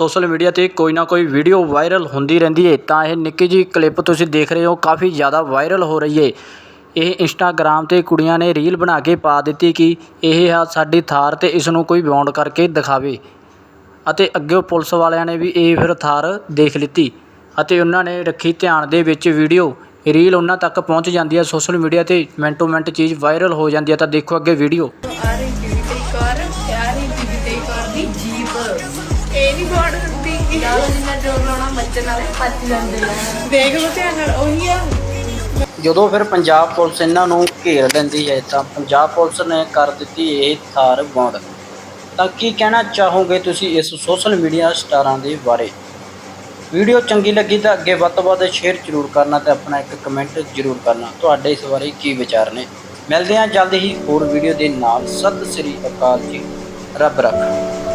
Social media ਤੇ ਕੋਈ ਨਾ ਕੋਈ ਵੀਡੀਓ ਵਾਇਰਲ ਹੁੰਦੀ ਰਹਿੰਦੀ ਹੈ ਤਾਂ ਇਹ ਨਿੱਕੀ ਜਿਹੀ ਕਲਿੱਪ ਤੁਸੀਂ ਦੇਖ ਰਹੇ ਹੋ, ਕਾਫੀ ਜ਼ਿਆਦਾ ਵਾਇਰਲ ਹੋ ਰਹੀ ਹੈ ਇਹ ਇੰਸਟਾਗ੍ਰਾਮ ਤੇ ਕੁੜੀਆਂ ਨੇ ਰੀਲ ਬਣਾ ਕੇ ਪਾ ਦਿੱਤੀ ਕਿ ਇਹ ਆ ਸਾਡੀ ਥਾਰ ਅਤੇ ਇਸ ਨੂੰ ਕੋਈ ਬੌਂਡ ਕਰਕੇ ਦਿਖਾਵੇ। ਅਤੇ ਅੱਗੇ ਪੁਲਿਸ ਵਾਲਿਆਂ ਨੇ ਵੀ ਇਹ ਫਿਰ ਥਾਰ ਦੇਖ ਲਿੱਤੀ ਅਤੇ ਉਹਨਾਂ ਨੇ ਰੱਖੀ ਧਿਆਨ ਦੇ ਵਿੱਚ ਵੀਡੀਓ। ਰੀਲ ਉਹਨਾਂ ਤੱਕ ਪਹੁੰਚ ਜਾਂਦੀ ਹੈ ਸੋਸ਼ਲ ਮੀਡੀਆ ਤੇ ਮਿੰਟੋ ਮਿੰਟ ਚੀਜ਼ ਵਾਇਰਲ ਹੋ ਜਾਂਦੀ ਹੈ ਤਾਂ ਦੇਖੋ ਅੱਗੇ ਵੀਡੀਓ। ਕਰ ਆ ਰਹੀ ਬੀਬੀ ਕਈ ਕਰ ਦੀ ਜੀਪ ਇਹ ਨਹੀਂ ਬੋੜ ਹੁੰਦੀ ਨਾਲ ਜਿੰਨਾ ਜੋਰ ਲਾਉਣਾ ਮੱਚਣ ਵਾਲੇ ਪੱਜ ਜਾਂਦੇ ਆ। ਦੇਖ ਲਓ ਧਿਆਨ ਨਾਲ ਉਹੀ ਆ। ਜਦੋਂ ਫਿਰ ਪੰਜਾਬ ਪੁਲਿਸ ਇਹਨਾਂ ਨੂੰ ਘੇਰ ਲੈਂਦੀ ਹੈ ਤਾਂ ਪੰਜਾਬ ਪੁਲਿਸ ਨੇ ਕਰ ਦਿੱਤੀ ਇਹ ਥਾਰ ਬੌਂਦ ਤਾਂ ਕੀ ਕਹਿਣਾ ਚਾਹੋਗੇ ਤੁਸੀਂ ਇਸ ਸੋਸ਼ਲ ਮੀਡੀਆ ਸਟਾਰਾਂ ਦੇ ਬਾਰੇ? ਵੀਡੀਓ ਚੰਗੀ ਲੱਗੀ ਤਾਂ ਅੱਗੇ ਵੱਧ ਤੋਂ ਵੱਧ ਸ਼ੇਅਰ ਜ਼ਰੂਰ ਕਰਨਾ ਤੇ ਆਪਣਾ ਇੱਕ ਕਮੈਂਟ ਜ਼ਰੂਰ ਕਰਨਾ। ਤੁਹਾਡੇ ਇਸ ਬਾਰੇ ਕੀ ਵਿਚਾਰ ਨੇ? ਮਿਲਦੇ ਹਾਂ ਜਲਦ ਹੀ ਹੋਰ ਵੀਡੀਓ ਦੇ ਨਾਲ। ਸਤਿ ਸ੍ਰੀ ਅਕਾਲ ਜੀ। ਰੱਬ ਰੱਖ